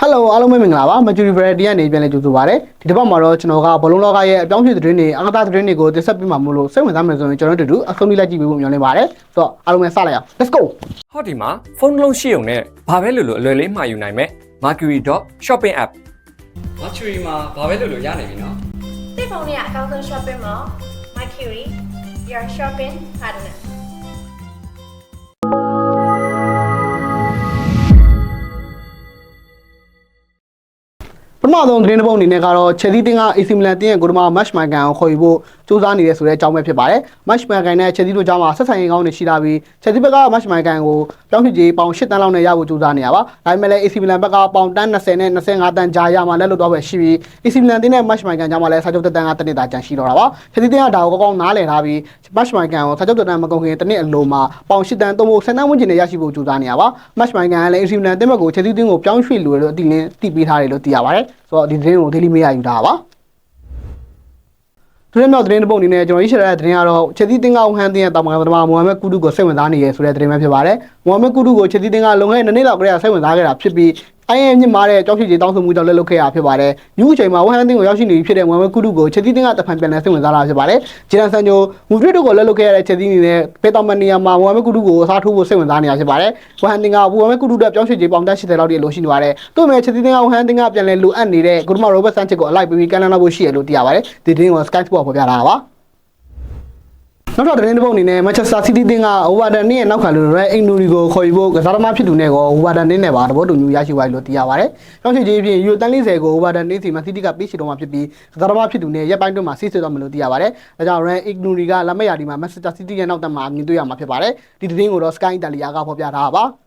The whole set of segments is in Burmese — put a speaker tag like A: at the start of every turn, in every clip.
A: Hello အားလုံးပဲမင်္ဂလာပါ Mercury Variety ကနေပြန်လည်ကြိုဆိုပါရစေဒီတစ်ပတ်မှာတော့ကျွန်တော်ကဘလုံးလောကရဲ့အပြောင်းအရွှေ့သတင်းတွေအကသာသတင်းတွေကိုတင်ဆက်ပေးမှာမို့လို့စိတ်ဝင်စားမယ်ဆိုရင်ကျွန်တော်တို့တူတူအဆုံးလေးလိုက်ကြည့်ပေးဖို့မျှော်လင့်ပါတယ်ဆိုတော့အားလုံးပဲစလိုက်အောင် Let's go
B: ဟောဒီမှာဖုန်းတစ်လုံးရှိုံနဲ့ဘာပဲလို့လို့အလွယ်လေးမှာယူနိုင်မဲ့ Mercury.shopping app
C: Mercury မှာဘာပဲလုပ်လို့ရနိုင်ပြီနော်
D: သိဖုန်းလေးကအကောင်းဆုံး shopping mall Mercury your shopping partner
A: ပထမဆုံးသတင်းတစ်ပုဒ်အနေနဲ့ကတော့ Chelsea တင်းက AC Milan တင်းရဲ့ကိုဒမာ Match Maker ကိုခေါ်ယူဖို့ စူးစမ်းနေတယ်ဆိုတဲ့အကြောင်းပဲဖြစ်ပါတယ် Match Maker နဲ့ Chelsea တို့ကြားမှာဆက်ဆံရေးကောင်းနေရှိလာပြီး Chelsea ဘက်က Match Maker ကိုပြောင်းရွှေ့ကြေးပေါင်8တန်းလောက်နဲ့ရဖို့စူးစမ်းနေရပါဒါပေမဲ့လည်း AC Milan ဘက်ကပေါင်တန်း20နဲ့25တန်းကြားရမှာလက်လွတ်တော့ပဲရှိပြီး AC Milan တင်းနဲ့ Match Maker ကြားမှာလည်းစာချုပ်တက်တန်းကတစ်နှစ်သာကျန်ရှိတော့တာပါ Chelsea တင်းကဒါကိုကောင်းကောင်းနားလည်ထားပြီး Match Maker ကိုစာချုပ်တက်တန်းမကုန်ခင်တစ်နှစ်အလိုမှာပေါင်8တန်းသုံးဖို့10တန်းဝန်းကျင်နဲ့ရရှိဖို့စူးစမ်းနေရပါ Match Maker ကလည်း AC Milan တင်းဘက်ကို Chelsea တင်းကိုပြောင်းရွှေ့လို့လို့အတိလင်းတိပေးထားတယ်လို့သိရပါတယ်ဆိုတော့ဒီသတင်းကို Daily Mail ယူထားတာပါ သူရဲ့မြောက်သတင်းတစ်ပုဒ်အနေနဲ့ကျွန်တော်ရေးချရတဲ့သတင်းကတော့ချက်သီးတင်ကဟန်တင်ရဲ့တာမန်ပထမမိုဟမ်မက်ကူဒူကိုစိတ်ဝင်စားနေရဆိုတဲ့သတင်းပဲဖြစ်ပါတယ်မိုဟမ်မက်ကူဒူကိုချက်သီးတင်ကလုံခဲ့တဲ့နှစ်နှစ်လောက်ကတည်းကစိတ်ဝင်စားခဲ့တာဖြစ်ပြီး အိုင်အမြင့်မားတဲ့ကြောက်ဖြည့်ကြီးတောင်းဆိုမှုကြောင့်လက်လွတ်ခဲ့ရဖြစ်ပါတယ်။ယူအချိန်မှာဝဟန်တင်ကိုရောက်ရှိနေပြီဖြစ်တဲ့မိုဟမ်မက်ကူဒူကိုချက်သီးတင်ကတဖန်ပြန်လဲစိတ်ဝင်စားလာဖြစ်ပါတယ်။ဂျီရန်ဆန်ဂျိုမူဖရစ်တို့ကိုလက်လွတ်ခဲ့ရတဲ့ချက်သီးအနေနဲ့ပေတာမနီယာမှာမိုဟမ်မက်ကူဒူကိုအစားထိုးဖို့စိတ်ဝင်စားနေတာဖြစ်ပါတယ်။ဝဟန်တင်ကမိုဟမ်မက်ကူဒူအတွက်ပြောင်းရွှေ့ကြီးပေါင်တက်80လောက်တိအလိုရှိနေပါတယ်။သူ့မဲ့ချက်သီးတင်ကဝဟန်တင်ကပြန်လဲလိုအပ်နေတဲ့ဂိုဒမာရိုဘတ်ဆန်ချစ်ကိုအလိုက်ပြီးပြီးကန်လန်လာဖို့ရှိရလို့သိရပါတယ်။ဒီတင်းကို Sky Sport ဖော်ပြထားတာပါ။ နောက်တော့သတင်းတစ်ပုဒ်အနေနဲ့ Manchester City တင်းက Overton နဲ့နောက်ခံလို့ရဲအိမ်နူရီကိုခေါ်ယူဖို့ကစားသမားဖြစ်သူနဲ့ကော Overton တင်းနဲ့ပါတဘောတူညူရရှိသွားပြီလို့သိရပါတယ်။ကြောင်းချစ်ကြီးဖြင့်ယူတန်40ကို Overton တင်းစီ Man City ကပေးချေတော့မှာဖြစ်ပြီးကစားသမားဖြစ်သူနဲ့ရက်ပိုင်းတွင်းမှာဆိတ်ဆွေးသွားမယ်လို့သိရပါတယ်။ဒါကြောင့် Ren Ignuri ကလက်မရဒီမှာ Manchester City ရဲ့နောက်တက်မှာမြင်တွေ့ရမှာဖြစ်ပါတယ်။ဒီသတင်းကိုတော့ Sky Italia ကဖော်ပြထားတာပါ။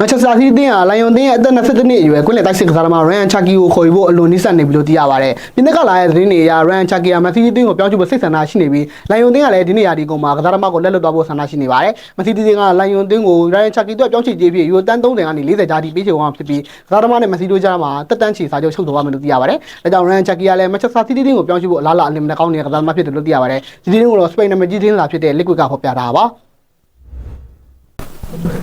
A: မန်ချက်စတာစီးတင်းဟာလိုင်ယွန်တင်းရဲ့အသက်22နှစ်အရွယ်ကွင်းလယ်တိုက်စစ်ကစားသမားရန်ချာကီကိုခေါ်ယူဖို့အလွန်နိစ္စနေပြီလို့သိရပါတယ်။ပြင်သက်ကလာတဲ့သတင်းတွေအရရန်ချာကီဟာမန်စီးတီးတင်းကိုပြောင်းချဖို့စိတ်ဆန္ဒရှိနေပြီးလိုင်ယွန်တင်းကလည်းဒီနေ့ရာဒီကုန်မှာကစားသမားကိုလက်လွတ်သွားဖို့ဆန္ဒရှိနေပါတယ်။မန်စီးတီးတင်းကလိုင်ယွန်တင်းကိုရန်ချာကီတို့ပြောင်းချကြေးဖြစ်ယူတန်း30ကနေ40ကြားထိပေးချေအောင်ဖြစ်ပြီးကစားသမားနဲ့မန်စီးတို့ကြားမှာတက်တန်းချီစာချုပ်ချုပ်သွားမယ်လို့သိရပါတယ်။ဒါကြောင့်ရန်ချာကီကလည်းမန်ချက်စတာစီးတင်းကိုပြောင်းချဖို့အလားအလာအလင်းမကောင်းတဲ့ကစားသမားဖြစ်တယ်လို့သိရပါတယ်။ဒီတင်းကိုတော့စပိန်နာမည်ကြီးတင်းလာဖြစ်တဲ့ Liquid ကဖော်ပြထားတာပါ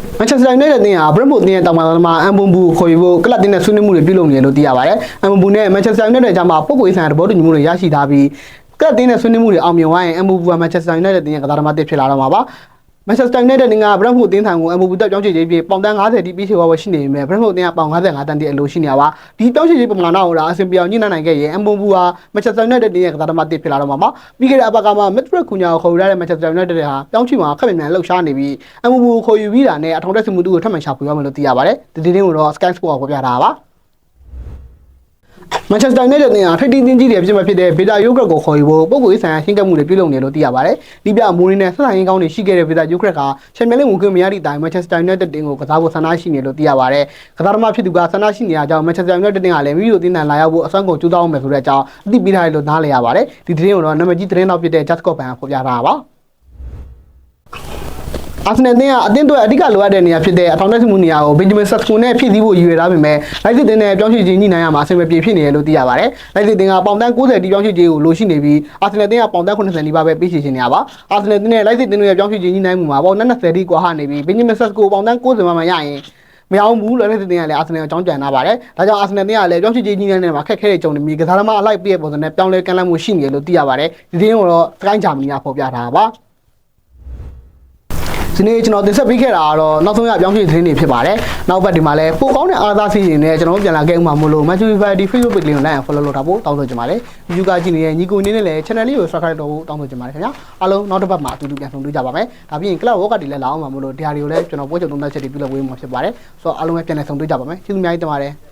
A: ။ မန်ချက်စတာယူနိုက်တက်တင်းဟာဘရက်မို့တင်းရဲ့တောင်ပန်သမားအမ်ဘွန်ဘူကိုခေါ်ယူဖို့ကလပ်တင်းနဲ့ဆွေးနွေးမှုတွေပြုလုပ်နေတယ်လို့သိရပါတယ်။အမ်ဘွန်ဘူနဲ့မန်ချက်စတာယူနိုက်တက်ကြားမှာပုံကိုရေးဆိုင်ရာသဘောတူညီမှုတွေရရှိထားပြီးကလပ်တင်းနဲ့ဆွေးနွေးမှုတွေအောင်မြင်သွားရင်အမ်ဘွန်ဘူကမန်ချက်စတာယူနိုက်တက်တင်းရဲ့ကစားသမားတစ်ဖြစ်လာတော့မှာပါ။ မန်ချက်စတာယူနိုက်တက်တင်းကဘရက်မို့တင်းထံကိုအမ်ဘွန်ဘူတက်ပြောင်းချေခြင်းပြီးပေါင်တန်း90တိပြီးချေသွားဖို့ရှိနေပေမဲ့ဘရက်မို့တင်းကပေါင်55တန်းတိအလိုရှိနေတာပါ။ဒီပြောင်းချေခြင်းပမာဏကိုဒါအဆင်ပြေအောင်ညှိနှိုင်းနိုင်ခဲ့ရင်အမ်ဘွန်ဘူဟာမန်ချက်စတာယူနိုက်တက်တင်းရဲ့ကစားသမားတစ်ဖြစ်လာတော့မှာပါ။ပြီးခဲ့တဲ့အပတ်ကမှမက်ထရက်ကူညာကိုခေါ်ယူရတဲ့မန်ချက်စတာယူနိုက်တက်ဟာပြောင်းချီမှာခက်မြန်မြန်လှုပ်ရှားနေပြီးအမ်ဘွန်ဘူကိုခေါ်ယူပြီးတာနဲ့အထောင်တက်စမှုတူကိုထပ်မံရှာဖွေရမယ်လို့သိရပါတယ်။ဒီတင်းကိုတော့ Sky Sport ကဖော်ပြထားတာပါ။ Manchester United နဲ့ထိပ်တီးတင်းကြီးတွေဖြစ်မှဖြစ်တဲ့ Beta Yogurt ကိုခေါ်ယူဖို့ပုံကိုရေးဆိုင်ရာရှင်းကပ်မှုတွေပြုလုပ်နေလို့သိရပါတယ်။ဒီပြမိုးရင်းနဲ့ဆက်ဆံရေးကောင်းတွေရှိခဲ့တဲ့ Beta Yogurt ကချန်ပီယံလိဝင်ခွင့်မရသည့်တိုင် Manchester United တင်းကိုကစားဖို့ဆန္ဒရှိနေလို့သိရပါတယ်။ကစားသမားဖြစ်သူကဆန္ဒရှိနေတဲ့အကြောင်း Manchester United တင်းကလည်းမိမိတို့တင်းတန်လာရောက်ဖို့အစွမ်းကုန်ကြိုးစားအောင်မယ်ဆိုတဲ့အကြောင်းအသိပေးထားတယ်လို့နားလည်ရပါတယ်။ဒီသတင်းကိုတော့နာမည်ကြီးသတင်းတော့ဖြစ်တဲ့ Just Cop ဘန်ကဖော်ပြထားတာပါ။ အာဆင်နယ်တင်းကအတင်းတွေအဓိကလိုအပ်တဲ့နေရာဖြစ်တဲ့အထောင်တက်မှုနေရာကိုဘင်ဂျမင်ဆက်စကွန်နဲ့ဖြည့်ဆည်းဖို့ရည်ရွယ်ထားပေမဲ့လိုက်စစ်တင်းနဲ့ပြောင်းရွှေ့ခြင်းညှိနှိုင်းရမှာအဆင်မပြေဖြစ်နေတယ်လို့သိရပါတယ်။လိုက်စစ်တင်းကပေါင်တန်း90တီပြောင်းရွှေ့ခြင်းကိုလိုရှိနေပြီးအာဆင်နယ်တင်းကပေါင်တန်း80နီးပါးပဲပေးချေခြင်းနေရပါ။အာဆင်နယ်တင်းနဲ့လိုက်စစ်တင်းတို့ရဲ့ပြောင်းရွှေ့ခြင်းညှိနှိုင်းမှုမှာပေါင်တန်း20တီကွာဟနေပြီးဘင်ဂျမင်ဆက်စကိုပေါင်တန်း90မှမှရရင်မရအောင်ဘူးလို့လည်းတင်ရလေအာဆင်နယ်အကြောင်းကြံထားပါတယ်။ဒါကြောင့်အာဆင်နယ်တင်ကလည်းပြောင်းချစ်ကြီးကြီးနဲ့မှာခက်ခဲတဲ့ကြုံနေပြီးကစားသမားအလိုက်ပြည့်ပုံစံနဲ့ပြောင်းလဲကမ်းလှမ်းမှုရှိနေတယ်လို့သိရပါတယ်။ဒီတင်းကိုတော့စကိုင်းဂျာမနီကဖော်ပြထားတာပါ။ ဒီနေ့ကျွန်တော်တင်ဆက်ပေးခဲ့တာကတော့နောက်ဆုံးရပြောင်းရွှေ့သတင်းတွေဖြစ်ပါတယ်။နောက်ဘက်ဒီမှာလည်းပိုကောင်းတဲ့အားသာစီးရင်နဲ့ကျွန်တော်တို့ပြန်လာခဲ့ဥမှာမလို့ Matthew Variety Facebook page လေးကို like and follow လုပ်တာပို့တောင်းဆိုချင်ပါတယ်။ video ကကြည့်နေတဲ့ညီကိုနေနဲ့လည်း channel လေးကို subscribe လုပ်ဖို့တောင်းဆိုချင်ပါတယ်ခင်ဗျာ။အားလုံးနောက်တစ်ပတ်မှာအတူတူပြန်ဆုံတွေ့ကြပါမယ်။ဒါပြီးရင် club workout တွေလည်းလာအောင်မှာမလို့ဒီဟာတွေကိုလည်းကျွန်တော်ပို့ချုပ်သုံးသပ်ချက်တွေပြုလုပ်ပေးမှာဖြစ်ပါတယ်။ဆိုတော့အားလုံးပဲပြန်လည်ဆုံတွေ့ကြပါမယ်။ကျေးဇူးအများကြီးတင်ပါတယ်။